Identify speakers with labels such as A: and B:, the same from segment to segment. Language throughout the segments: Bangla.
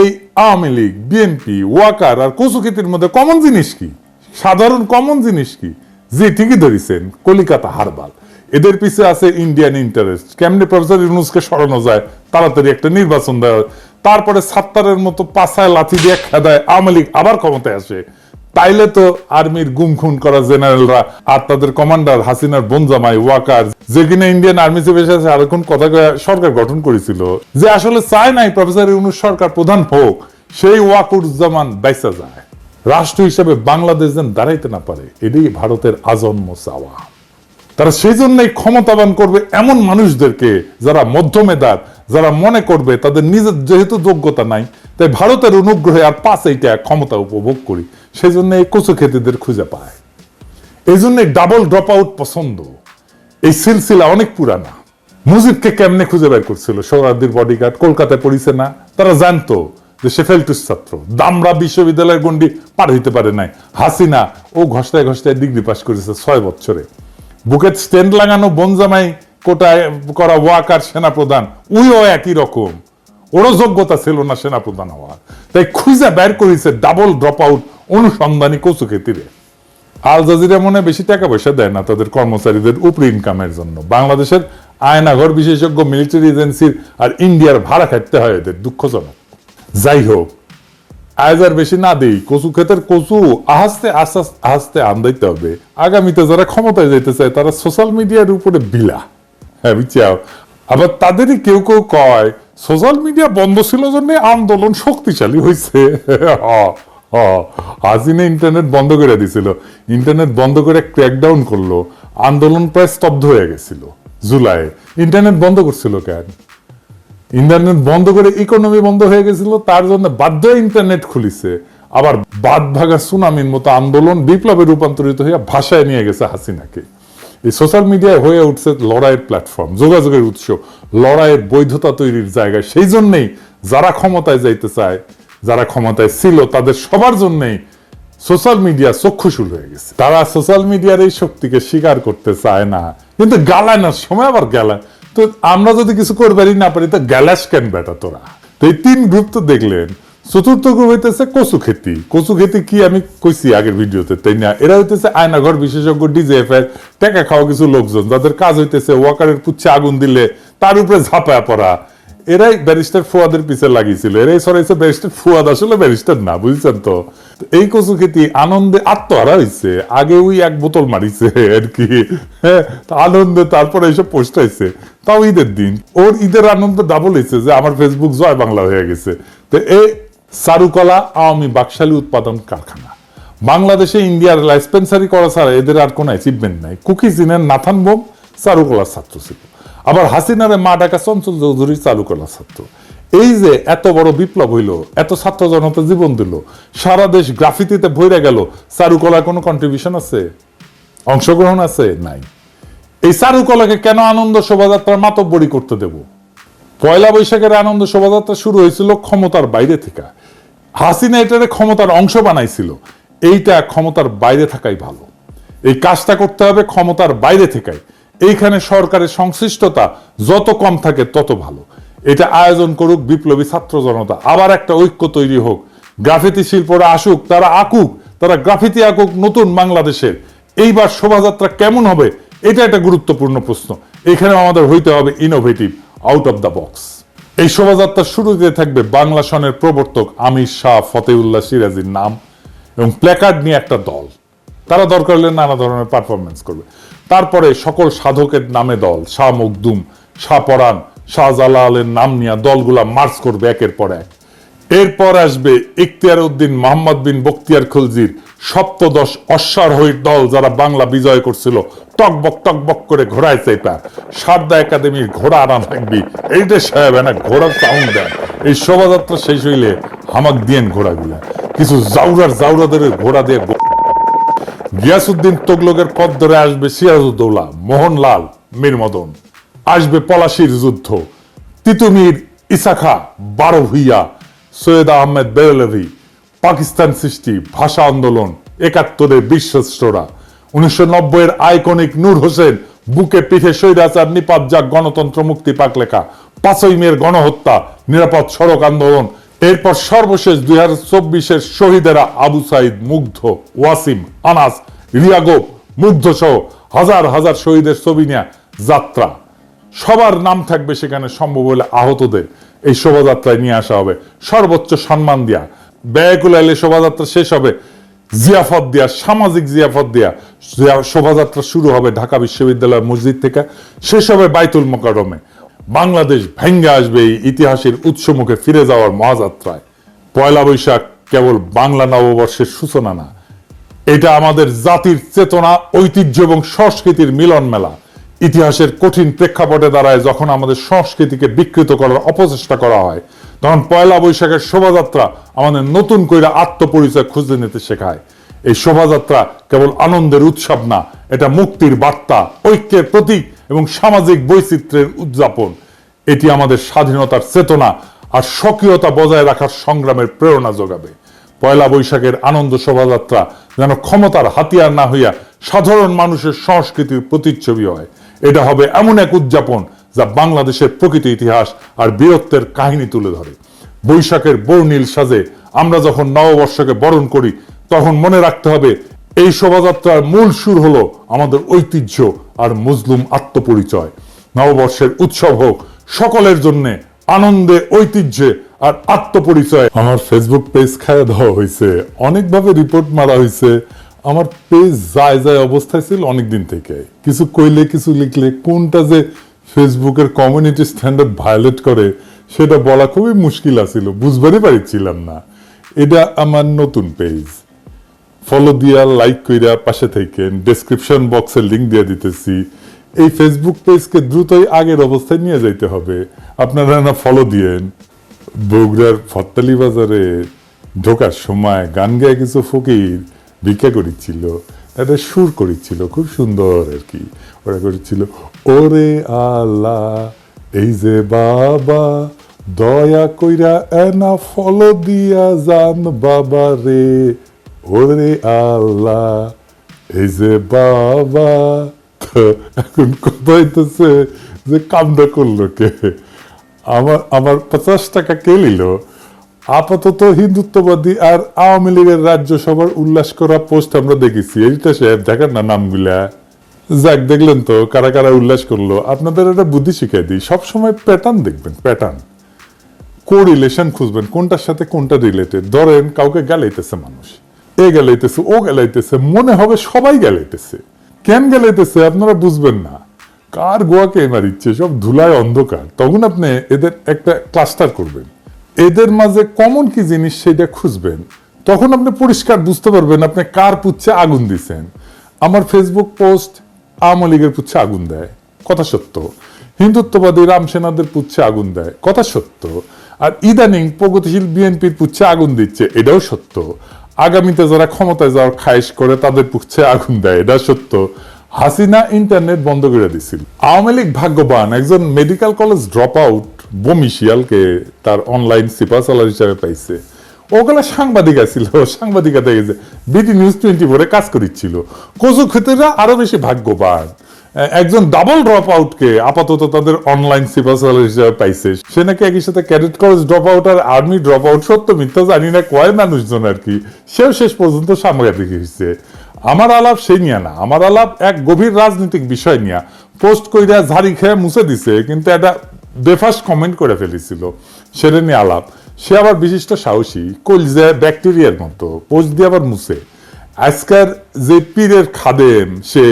A: এই আওয়ামী লীগ, বিএনপি, ওয়াকার আর কচুক্ষেতির মধ্যে কমন জিনিস কি? সাধারণ কমন জিনিস কি? যে ঠিকই ধরেছেন, কলিকাতা হারবাল। এদের পিছে আছে ইন্ডিয়ান ইন্টারেস্ট কেমনি প্রফেসর ইউনুসকে সরানো যায়? তাড়াতাড়ি একটা নির্বাচন দেওয়া। তারপরে সাত্তারের মতো পাশায় লাথি দিয়ে খেদায় আওয়ামী লীগ আবার ক্ষমতায় আসে। তাইলে তো আর্মির গুম খুন করা জেনারেলরা আর তাদের কমান্ডার হাসিনার বোনজামাই ওয়াকার, যে কিনা ইন্ডিয়ান আর্মি চেপে এসে আরেকক্ষণ কথা সরকার গঠন করেছিল যে আসলে চায় নাই প্রফেসর ইউনুস সরকার প্রধান হোক, সেই ওয়াকুরুজ্জামান বাইসা যায়। রাষ্ট্র হিসেবে বাংলাদেশ যেন দাঁড়াইতে না পারে, এটাই ভারতের আজন্ম চাওয়া। তারা সেই জন্যই ক্ষমতাবান করবে এমন মানুষদেরকে যারা মধ্যমেদার যারা মনে করবে তাদের নিজের যেহেতু যোগ্যতা নাই, তাই ভারতের অনুগ্রহে আর পাঁচ এইটা ক্ষমতা উপভোগ করি। সেই জন্য এই কচু খেতেদের খুঁজে পায়। এই জন্য ডাবল ড্রপ আউট পছন্দ। এই সিলসিলা অনেক পুরানা। মুজিবকে কেমনে খুঁজে বের করছিল? সৌরাদির বডিগার্ড কলকাতায় পড়িছে না? তারা জানতো যে সে ফেলটুস ছাত্র। দামরা বিশ্ববিদ্যালয়ের গন্ডি পার হইতে পারে নাই। হাসিনা, ও ঘষটায় ঘষটায় ডিগ্রি পাস করেছে ছয় বছরে। বুকের স্ট্যান্ড লাগানো বনজামাই কোটায় করা ওয়াকার সেনা সেনাপ্রধান, উইও একই রকম। ওরও যোগ্যতা ছিল না সেনাপ্রধান হওয়ার। তাই খুঁজে বের করেছে ডাবল ড্রপ আউট অনুসন্ধানী কচু খেতিরে আল জাজিরা মনে বেশি টাকা পয়সা দেয় না তাদের কর্মচারীদের উপরি ইনকামের জন্য। বাংলাদেশের আয়নাঘর বিশেষজ্ঞ মিলিটারি এজেন্সির আর ইন্ডিয়ার ভাড়া খাটতে হয় এদের, দুঃখজনক। যাই হোক আজ আর বেশি না দেই কচু ক্ষেতের কচু আহাস্তে আস্তে আস্তে আন্দাইতে হবে। আগামীতে যারা ক্ষমতায় যেতে চায়, তারা সোশ্যাল মিডিয়ার উপরে বিলা। হ্যাঁ বুঝছাও আবার তাদেরই কেউ কেউ কয় সোশ্যাল মিডিয়া বন্ধ ছিল জন্য আন্দোলন শক্তিশালী হয়েছে হাসিনা ইন্টারনেট বন্ধ করে দিছিল। ইন্টারনেট বন্ধ করে ক্র্যাকডাউন করল। আন্দোলন প্রায় স্তব্ধ হয়ে গেছিল। জুলাই ইন্টারনেট বন্ধ করছিল কেন? ইন্টারনেট বন্ধ করে ইকোনমি বন্ধ হয়ে গেছিল, তার জন্য বাধ্য ইন্টারনেট খুলিছে। আবার বাদ ভাগা সুনামির মতো আন্দোলন বিপ্লবে রূপান্তরিত হয়ে ভাষায় নিয়ে গেছে হাসিনাকে। এই সোশ্যাল মিডিয়ায় হয়ে উঠছে লড়াইয়ের প্ল্যাটফর্ম যোগাযোগের উৎস, লড়াইয়ের বৈধতা তৈরির জায়গায় সেই জন্যই যারা ক্ষমতায় যাইতে চায় যারা ক্ষমতায় ছিল, তাদের সবার জন্যই সোশ্যাল মিডিয়া চক্ষুশূল হয়ে গেছে। তারা সোশ্যাল মিডিয়ার এই শক্তিকে স্বীকার করতে চায় না। কিন্তু গালায় না সময় আবার গেলায় তো আমরা যদি কিছু করবারই না পারি, তো গ্যালাস কেন বেটা তোরা? তো এই তিন গ্রুপ তো দেখলেন। চতুর্থ গ্রুপ হইতেছে কচু খেতি। কচু খেতি কি আমি কইছি আগের ভিডিওতে, তাই না? এরা হইতেছে আয়নাঘর বিশেষজ্ঞ ডিজেএফ এর টাকা খাওয়া কিছু লোকজন, যাদের কাজ হইতেছে ওয়াকারের পুচ্ছে আগুন দিলে তার উপরে ঝাঁপায়া পড়া। এরাই ব্যারিস্টার ফুয়াদের পিছে লাগিয়েছিল। এরাই সরাইছে ব্যারিস্টার ফুয়াদ, আসলে ব্যারিস্টার না, বুঝছেন তো? এই কচু খেতি আনন্দে আত্মহারা হয়েছে আগে ওই এক বোতল মারিছে আর কি। হ্যাঁ আনন্দে তারপরে এইসব পোস্ট হয়েছে তাও ঈদের দিন। ওর ঈদের আনন্দ ডাবল হয়েছে যে আমার ফেসবুক জয় বাংলা হয়ে গেছে। তো এই চারুকলা আওয়ামী বাকশালী উৎপাদন কারখানা। বাংলাদেশে ইন্ডিয়ার লাইসপেন্সারি করা ছাড়া এদের আর কোনো অ্যাচিভমেন্ট নাই। কুকি জিনের নাথান বোম চারুকলার ছাত্র ছিল আবার হাসিনারে মা ডাকা চঞ্চল চৌধুরী চারুকলার ছাত্র। এই যে এত বড় বিপ্লব হইল, এত ছাত্র জনতা জীবন দিল, সারা দেশ গ্রাফিতিতে ভরে গেল, চারুকলার কোনো কন্ট্রিবিউশন আছে? অংশগ্রহণ আছে? নাই। এই চারুকলাকে কেন আনন্দ শোভাযাত্রার মাতব্বরি করতে দেব? পয়লা বৈশাখের আনন্দ শোভাযাত্রা শুরু হয়েছিল ক্ষমতার বাইরে থেকে। হাসিনা এটারে ক্ষমতার অংশ বানাইছিল। এইটা ক্ষমতার বাইরে থাকাই ভালো। এই কাজটা করতে হবে ক্ষমতার বাইরে থেকেই। এইখানে সরকারের সংশ্লিষ্টতা যত কম থাকে তত ভালো। এটা আয়োজন করুক, বিপ্লবী ছাত্র জনতা, আবার একটা ঐক্য তৈরি হোক। গ্রাফিতি শিল্পরা আসুক, তারা আঁকুক, তারা গ্রাফিতি আঁকুক নতুন বাংলাদেশের। এইবার শোভাযাত্রা কেমন হবে, এটা একটা গুরুত্বপূর্ণ প্রশ্ন। এখানে আমাদের হইতে হবে innovative out of the box এই শোভাযাত্রার শুরুতে থাকবে বাংলা সনের প্রবর্তক আমির শাহ ফতেউল্লাহ সিরাজির নাম এবং প্ল্যাকার্ড নিয়ে একটা দল। তারা দরকার হলে নানা ধরনের পারফরমেন্স করবে। তারপরে সকল সাধকের নামে দল, শাহ মকদুম, শাহ পরাণ, শাহজালালের নাম নিয়ে দলগুলা মার্চ করবে একের পর এক। এরপর আসবে ইখতিয়ার উদ্দিন মোহাম্মদ বিন বক্তিয়ার খুলজির সপ্তদশ অশ্বারোহীর দল যারা বাংলা বিজয় করছিল, টকবক টকবক করে ঘোড়ায় চেপা। সারদা একাডেমির ঘোড়া আনা থাকবি এইটা সাহেব না ঘোড়ার সাউন্ড দেন। এই শোভাযাত্রা শেষ হইলে হামাক দিয়েন ঘোড়াগুলা। কিছু জাউরার জাউরাদের ঘোড়া দিয়ে গিয়াসুদ্দিন তোগলকের পথ ধরে আসবে সিরাজউদ্দৌলা, মোহনলাল মীর মদন আসবে পলাশির যুদ্ধ। তিতুমির ইসাখা বারো ভুইয়া সৈয়দ আহমেদ বেরলভি পাকিস্তান সৃষ্টি, ভাষা আন্দোলন একাত্তরের বিশ্বস্তরা উনিশশো নব্বইয়ের আইকনিক নূর হোসেন, বুকে পিঠে স্বৈরাচার, নিপাত যাক গণতন্ত্র, মুক্তি পাক লেখা, পাঁচই মেয়ের গণহত্যা, নিরাপদ সড়ক আন্দোলন এরপর সর্বশেষ দুই হাজার চব্বিশের শহীদেরা আবু সাইদ, মুগ্ধ, ওয়াসিম, আনাস রিয়াগোপ মুগ্ধ সহ হাজার হাজার শহীদের ছবি নিয়ে যাত্রা। সবার নাম থাকবে সেখানে সম্ভব হলে আহতদের। এই শোভাযাত্রায় নিয়ে আসা হবে সর্বোচ্চ সম্মান দেয়া। ব্যয়কুল এলে শোভাযাত্রা শেষ হবে জিয়াফত দেয়া, সামাজিক জিয়াফত দেয়া। শোভাযাত্রা শুরু হবে ঢাকা বিশ্ববিদ্যালয়ের মসজিদ থেকে। শেষ হবে বাইতুল মোকারমে বাংলাদেশ ভেঙ্গে আসবে এই ইতিহাসের উৎসমুখে ফিরে যাওয়ার মহাযাত্রায়। পয়লা বৈশাখ কেবল বাংলা নববর্ষের সূচনা না, এটা আমাদের জাতির চেতনা, ঐতিহ্য এবং সংস্কৃতির মিলন মেলা। ইতিহাসের কঠিন প্রেক্ষাপটে দাঁড়ায় যখন আমাদের সংস্কৃতিকে বিকৃত করার অপচেষ্টা করা হয়, তখন পয়লা বৈশাখের শোভাযাত্রা আমাদের নতুন করে আত্মপরিচয় খুঁজে নিতে শেখায়। এই শোভাযাত্রা কেবল আনন্দের উৎসব না, এটা মুক্তির বার্তা, ঐক্যের প্রতীক এবং সামাজিক বৈচিত্র্যের উদযাপন। এটি আমাদের স্বাধীনতার চেতনা আর স্বকীয়তা বজায় রাখার সংগ্রামের প্রেরণা যোগাবে। পয়লা বৈশাখের আনন্দ শোভাযাত্রা যেন ক্ষমতার হাতিয়ার না হইয়া সাধারণ মানুষের সংস্কৃতির প্রতিচ্ছবি হয়। এটা হবে এমন এক উদযাপন যা বাংলাদেশের প্রকৃত ইতিহাস আর বীরত্বের কাহিনী তুলে ধরে। বৈশাখের বর্ণিল সাজে আমরা যখন নববর্ষকে বরণ করি, তখন মনে রাখতে হবে এই শোভাযাত্রার মূল সুর হলো আমাদের ঐতিহ্য আর মজলুম আত্মপরিচয়। নববর্ষের উৎসব হোক, সকলের জন্য আনন্দে, ঐতিহ্যে আর আত্মপরিচয়। আমার ফেসবুক পেজ খায় দেওয়া হয়েছে, অনেকভাবে রিপোর্ট মারা হয়েছে। আমার পেজ যায় যায় অবস্থায় ছিল অনেকদিন থেকে। কিছু কইলে, কিছু লিখলে, কোনটা যে ফেসবুকের কমিউনিটি স্ট্যান্ডার্ড ভায়োলেট করে, সেটা বলা খুবই মুশকিল আছিল, বুঝবারই পারছিলাম না। এটা আমার নতুন পেজ ফলো দিয়া লাইক কইরা পাশে থাকেন ডেসক্রিপশন বক্সে লিংক দিয়ে দিতেছি। এই ফেসবুক পেজকে দ্রুতই আগের অবস্থায় নিয়ে যাইতে হবে। আপনারা না ফলো দিয়েন। বগুড়ার ফত্তালি বাজারে ঢোকার সময় গান গায়ে কিছু ফকির ভিক্ষা করিচ্ছিল। একটা সুর করিচ্ছিল, খুব সুন্দর আর কি। ওরা করেছিল ওরে আল্লাহ, এই যে বাবা, দয়া কইরা এনা ফলো দিয়া যান বাবা রে ওরে আল্লাহ এই যে বাবা এখন কথা হইতেছে যে কামটা করল কে আমার আমার পঞ্চাশ টাকা কে নিল আপাতত হিন্দুত্ববাদী আর আওয়ামী লীগের রাজ্যসভার উল্লাস করা পোস্ট আমরা দেখেছি। এইটা সাহেব দেখেন না নামগুলা যাক দেখলেন তো কারা কারা উল্লাস করল আপনাদের একটা বুদ্ধি শিখিয়ে দিই সবসময় প্যাটার্ন দেখবেন প্যাটার্ন কো? রিলেশন খুঁজবেন কোনটার সাথে কোনটা রিলেটেড ধরেন কাউকে গালাইতেছে মানুষ এ গালাইতেছে ও গালাইতেছে মনে হবে সবাই গালাইতেছে। কেন গালাইতেছে আপনারা বুঝবেন না। কার গোয়াকে মারিচ্ছে সব ধুলায় অন্ধকার। তখন আপনি এদের একটা ক্লাস্টার করবেন। এদের মাঝে কমন কি জিনিস সেটা খুঁজবেন। তখন আপনি পরিষ্কার বুঝতে পারবেন আপনি কার পুচ্ছে আগুন দিছেন। আমার ফেসবুক পোস্ট আওয়ামী লীগের পুচ্ছে আগুন দেয়। কথা সত্য। হিন্দুত্ববাদী রাম সেনাদের পুচ্ছে আগুন দেয়। কথা সত্য। আর ইদানিং প্রগতিশীল বিএনপির পুচ্ছে আগুন দিচ্ছে। এটাও সত্য। আগামীতে যারা ক্ষমতায় যাওয়ার খায়েশ করে, তাদের পুচ্ছে আগুন দেয়। এটা সত্য। হাসিনা ইন্টারনেট বন্ধ করে দিছিল। আওয়ামী লীগ ভাগ্যবান। একজন মেডিকেল কলেজ ড্রপ আউট বমিশিয়ালকে তার অনলাইন সিপাসালার হিসাবে পাইছে। ওগুলো সাংবাদিক আছিল। সাংবাদিকতা গেছে বিটি নিউজ টোয়েন্টি ফোরে কাজ করিচ্ছিল। কচু ক্ষেত্রেরা আরও বেশি ভাগ্যবান। একজন ডাবল ড্রপ আউটকে আপাতত তাদের অনলাইন সিপাসাল হিসাবে পাইছে। সে নাকি একই সাথে ক্যাডেট কলেজ ড্রপ আউট আর আর্মি ড্রপ আউট সত্য মিথ্যা জানি না, কয় মানুষজন আর কি, সেও শেষ পর্যন্ত সাংবাদিক হয়েছে আমার আলাপ সেই নিয়ে না, আমার আলাপ এক গভীর রাজনৈতিক বিষয় নিয়ে। পোস্ট কইরা ঝাড়ি খেয়ে মুছে দিছে, কিন্তু এটা বেফাস কমেন্ট করে ফেলেছিল। সেটা নিয়ে আলাপ। সে আবার বিশিষ্ট সাহসী, কলজে ব্যাকটেরিয়ার মতো, পোস্ট দিয়ে আবার মুছে। আজকার যে পীরের খাদেম সে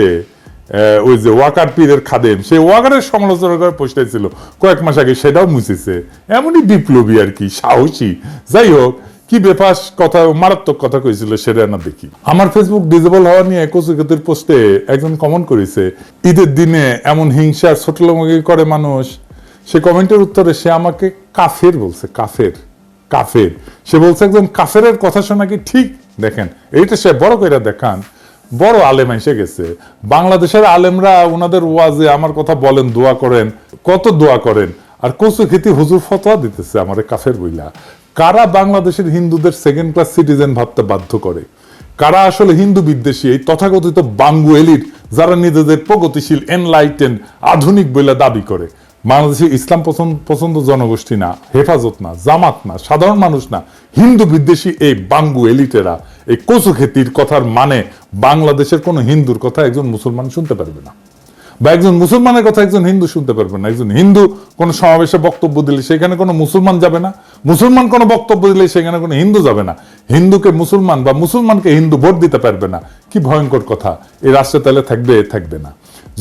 A: ওই যে ওয়াকার পীরের খাদেম, সে ওয়াকারের সমালোচনা করে পোস্টাইছিল কয়েক মাস আগে, সেটাও মুছেছে। এমনই বিপ্লবী আর কি, সাহসী। যাই হোক, কি বেফাস কথা, মারাত্মক কথা কইছিল, সেটা না দেখি। আমার ফেসবুক ডিজেবল হওয়া নিয়ে কচুকেতুর পোস্টে একজন কমেন্ট করেছে, ঈদের দিনে এমন হিংসা ছোটলমগি করে মানুষ? সে কমেন্টের উত্তরে, সে আমাকে কাফের বলছে, কাফের কাফের। সে বলছে, একজন কাফেরের কথা শোনা কি ঠিক? দেখেন, এইটা সে বড় করে দেখান। বড় আলেম এসে গেছে। বাংলাদেশের আলেমরা ওনাদের ওয়াজে আমার কথা বলেন, দোয়া করেন, কত দোয়া করেন। আর কচু খেতি হুজুর ফতোয়া দিতেছে আমারে কাফের বইলা। কারা বাংলাদেশের হিন্দুদের সেকেন্ড ক্লাস সিটিজেন ভাবতে বাধ্য করে? কারা আসলে হিন্দু বিদ্বেষী? এই তথাকথিত বাঙ্গু এলিট যারা নিজেদের প্রগতিশীল এনলাইটেন আধুনিক বলে দাবি করে। বাংলাদেশে ইসলাম পছন্দ পছন্দ জনগোষ্ঠী না, হেফাজত না, জামাত না, সাধারণ মানুষ না, হিন্দু বিদ্বেষী এই বাঙ্গু এলিটেরা এই কচু খেতির কথার মানে বাংলাদেশের কোনো হিন্দুর কথা একজন মুসলমান শুনতে পারবে না। বা একজন মুসলমানের কথা একজন হিন্দু শুনতে পারবে না। একজন হিন্দু কোনো সমাবেশে বক্তব্য দিলে সেখানে কোনো মুসলমান যাবে না। মুসলমান কোনো বক্তব্য দিলে সেখানে কোনো হিন্দু যাবে না। হিন্দুকে মুসলমান বা মুসলমানকে হিন্দু ভোট দিতে পারবে না। কি ভয়ঙ্কর কথা। এই রাষ্ট্রে তাহলে থাকবে থাকবে না।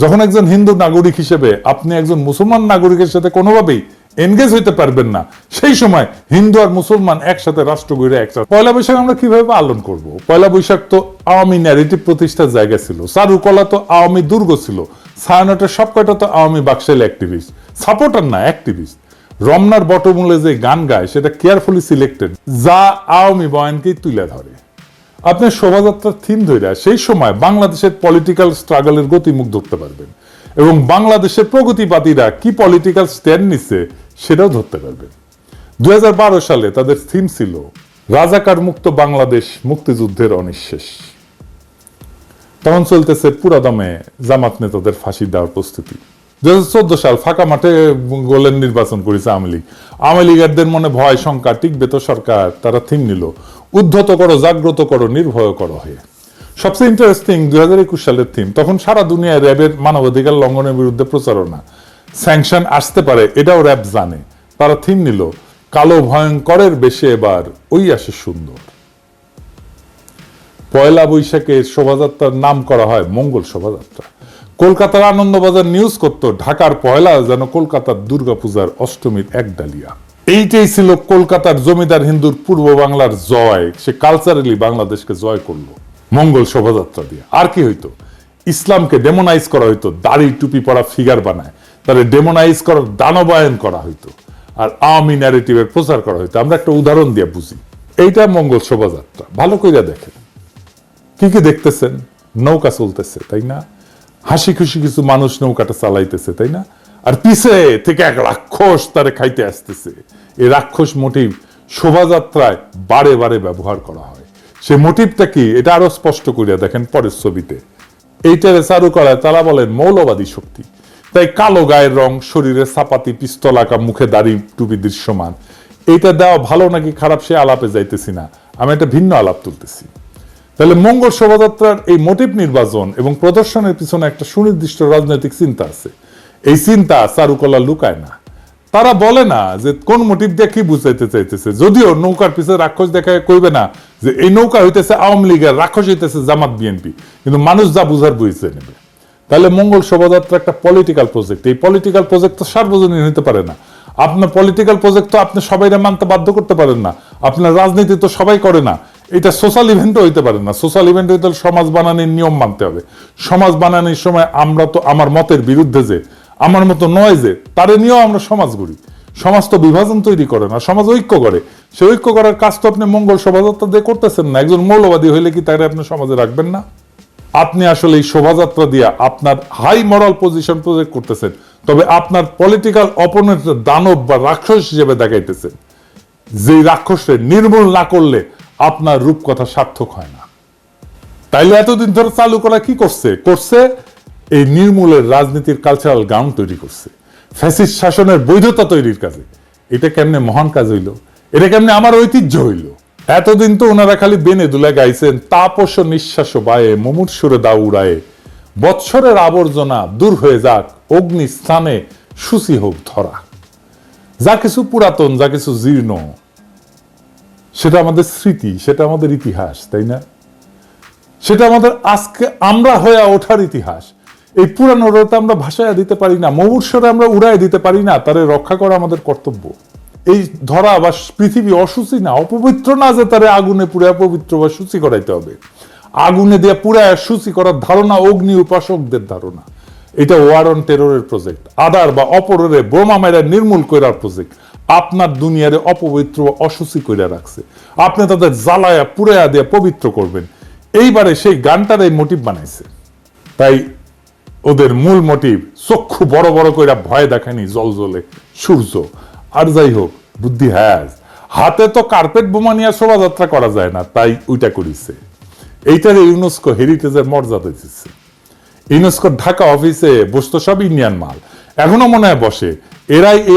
A: যখন একজন হিন্দু নাগরিক হিসেবে আপনি একজন মুসলমান নাগরিকের সাথে কোনোভাবেই এনগেজ হইতে পারবেন না, সেই সময় হিন্দু আর মুসলমান একসাথে রাষ্ট্র গড়ে একসাথে। পয়লা বৈশাখ আমরা কীভাবে পালন করব? পয়লা বৈশাখ তো আওয়ামী ন্যারেটিভ প্রতিষ্ঠার জায়গা ছিল। চারুকলা তো আওয়ামী দুর্গ ছিল। ছায়ানটের সবকটা তো আওয়ামী বাক্সেল অ্যাক্টিভিস্ট সাপোর্টার না অ্যাক্টিভিস্ট রমনার বটমূলে যে গান গায়, সেটা কেয়ারফুলি সিলেক্টেড যা আওয়ামী বয়ানকেই তুলে ধরে। আপনি শোভাযাত্রার থিম ধরে সেই সময় বাংলাদেশের পলিটিক্যাল স্ট্রাগলের গতিমুখ ধরতে পারবেন। এবং বাংলাদেশের প্রগতিবাদীরা কি পলিটিক্যাল স্ট্যান্ড নিচ্ছে সেটাও ধরতে পারবেন। দুই হাজার বারো সালে তাদের থিম ছিল, রাজাকার মুক্ত বাংলাদেশ মুক্তিযুদ্ধের অনিঃশেষ। তখন চলতেছে পুরাদমে জামাত নেতাদের ফাঁসি দেওয়ার প্রস্তুতি। দুই চোদ্দ সাল ফাঁকা মাঠে গোলের নির্বাচন করেছে আওয়ামী লীগ। আওয়ামী লীগারদের মনে ভয় শঙ্কা টিকবে তো সরকার, তারা থিম নিল। উদ্ধত করো, জাগ্রত করো, নির্ভয় করো হয়ে সবচেয়ে ইন্টারেস্টিং দুই হাজার একুশ সালের থিম, তখন সারা দুনিয়ায় র্যাবের মানবাধিকার লঙ্ঘনের বিরুদ্ধে প্রচারণা। স্যাংশন আসতে পারে, এটাও র্যাব জানে। তারা থিম নিল, কালো ভয়ঙ্করের বেশি এবার ওই আসে সুন্দর। পয়লা বৈশাখে শোভাযাত্রার নাম করা হয় মঙ্গল শোভাযাত্রা। কলকাতার আনন্দবাজার নিউজ করত, ঢাকার পয়লা যেন কলকাতার দুর্গাপূজার অষ্টমীর এক ডালিয়া। এইটাই ছিল কলকাতার জমিদার হিন্দুর পূর্ব বাংলার জয়। সে কালচারালি বাংলাদেশকে জয় করল। মঙ্গল শোভাযাত্রা দিয়ে। আর কি হইতো? ইসলামকে ডেমোনাইজ করা হইতো, দাড়ি টুপি পরা ফিগার বানায়। তাহলে ডেমোনাইজ করার দানবায়ন করা হইতো। আর আওয়ামী ন্যারেটিভের প্রচার করা হইতো। আমরা একটা উদাহরণ দিয়ে বুঝি। এইটা মঙ্গল শোভাযাত্রা। ভালো কইরা দেখেন। কি কি দেখতেছেন? নৌকা চলতেছে, তাই না? হাসি খুশি কিছু মানুষ নৌকাটা চালাইতেছে, তাই না? আর পিছে থেকে এক রাক্ষস তারে খাইতে আসতেছে। এই রাক্ষস মোটিভ শোভাযাত্রায় বারে বারে ব্যবহার করা হয়। সে মোটিভটা কি? এটা আরও স্পষ্ট করিয়া দেখেন পরের ছবিতে। এইটারে চারু করায় তারা বলেন মৌলবাদী শক্তি। তাই কালো গায়ের রং, শরীরে সাপাতি পিস্তল আঁকা, মুখে দাড়ি টুপি দৃশ্যমান। এইটা দেওয়া ভালো নাকি খারাপ সে আলাপে যাইতেছি না। আমি একটা ভিন্ন আলাপ তুলতেছি। তাহলে মঙ্গল শোভাযাত্রার এই মোটিভ নির্বাচন এবং প্রদর্শনের পিছনে একটা সুনির্দিষ্ট রাজনৈতিক চিন্তা আছে। এই চিন্তা চারুকলা লুকায় না। তারা বলে না যে কোন মোটিভ দিয়ে কি বুঝাইতে চাইতেছে। যদিও নৌকার পিছনে রাক্ষস দেখায় কইবে না যে এই নৌকা হইতেছে আওয়ামী লীগের রাক্ষস হইতেছে জামাত বিএনপি। কিন্তু মানুষ যা বুঝার বুঝতে নেবে। তাহলে মঙ্গল শোভাযাত্রা একটা পলিটিক্যাল প্রজেক্ট এই পলিটিক্যাল প্রজেক্ট তো সার্বজনীন হতে পারে না। আপনার পলিটিক্যাল প্রজেক্ট তো আপনি সবাই মানতে বাধ্য করতে পারেন না। আপনার রাজনীতি তো সবাই করে না। এটা সোশ্যাল ইভেন্টও হইতে পারে না। সোশ্যাল ইভেন্ট হইতে সমাজ বানানোর নিয়ম মানতে হবে। সমাজ বানানোর সময় আমরা তো আমার মতের বিরুদ্ধে যে, আমার মতো নয় যে, তারে নিয়েও আমরা সমাজ গড়ি। সমাজ তো বিভাজন তৈরি করে না, সমাজ ঐক্য করে। সে ঐক্য করার কাজ তো আপনি মঙ্গল শোভাযাত্রা দিয়ে করতেছেন না। একজন মৌলবাদী হইলে কি তাকে আপনি সমাজে রাখবেন না? আপনি আসলে এই শোভাযাত্রা দিয়ে আপনার হাই মরাল পজিশন প্রজেক্ট করতেছেন। তবে আপনার পলিটিক্যাল অপোনেন্ট দানব বা রাক্ষস হিসেবে দেখাইতেছেন। যে রাক্ষসে নির্মূল না করলে আপনার রূপকথা সার্থক হয় না। তাইলে এতদিন ধরে চালু করা কি করছে? করছে এই নির্মূলের রাজনীতির কালচারাল গ্রাউন্ড তৈরি করছে। ফ্যাসিস্ট শাসনের বৈধতা তৈরির কাজে। এটা কেমনে মহান কাজ হইল? এটা কেমনে আমার ঐতিহ্য হইল? এতদিন তো ওনারা খালি বেনে দুলে গাইছেন, তাপস নিঃশ্বাস বায়ে মুমুর সুরে দা উড়ায়ে। বৎসরের আবর্জনা দূর হয়ে যাক অগ্নি স্থানে সুসি হোক ধরা। যা কিছু পুরাতন, যা কিছু জীর্ণ সেটা আমাদের স্মৃতি, সেটা আমাদের ইতিহাস, তাই না? সেটা আমাদের আজকে আমরা হয়ে ওঠার ইতিহাস। এই পুরানো তো আমরা ভাষায় দিতে পারি না, মমূর্ষরে আমরা উড়াই দিতে পারি না, তারে রক্ষা করা আমাদের কর্তব্য। এই ধরা বা পৃথিবী অসুচি না, অপবিত্র না যে তারে আগুনে পুড়ে পবিত্র বা সূচি করাইতে হবে। আগুনে দিয়ে পুরায় সূচি করার ধারণা অগ্নি উপাসকদের ধারণা। এটা ওয়ার অন টেররের প্রজেক্ট আদার বা অপরের বোমা মেরা নির্মূল করার প্রজেক্ট আপনার দুনিয়ারে অপবিত্র অসুচি কইরা রাখছে। আপনি তাদের জ্বালায়া পুরায়া দিয়ে পবিত্র করবেন। এইবারে সেই গানটার এই মোটিভ বানাইছে। তাই ওদের মূল মোটিভ চক্ষু বড় বড় কইরা ভয় দেখায়নি জল জলে সূর্য। আর যাই হোক, বুদ্ধি হ্যাজ হাতে তো কার্পেট বোমা নিয়ে শোভাযাত্রা করা যায় না, তাই ওইটা করিছে। এইটার ইউনেস্কো হেরিটেজের মর্যাদা দিচ্ছে ইউনেস্কোর ঢাকা অফিসে বসতো সব ইন্ডিয়ান মাল। এখনও মনে হয় বসে। এরাই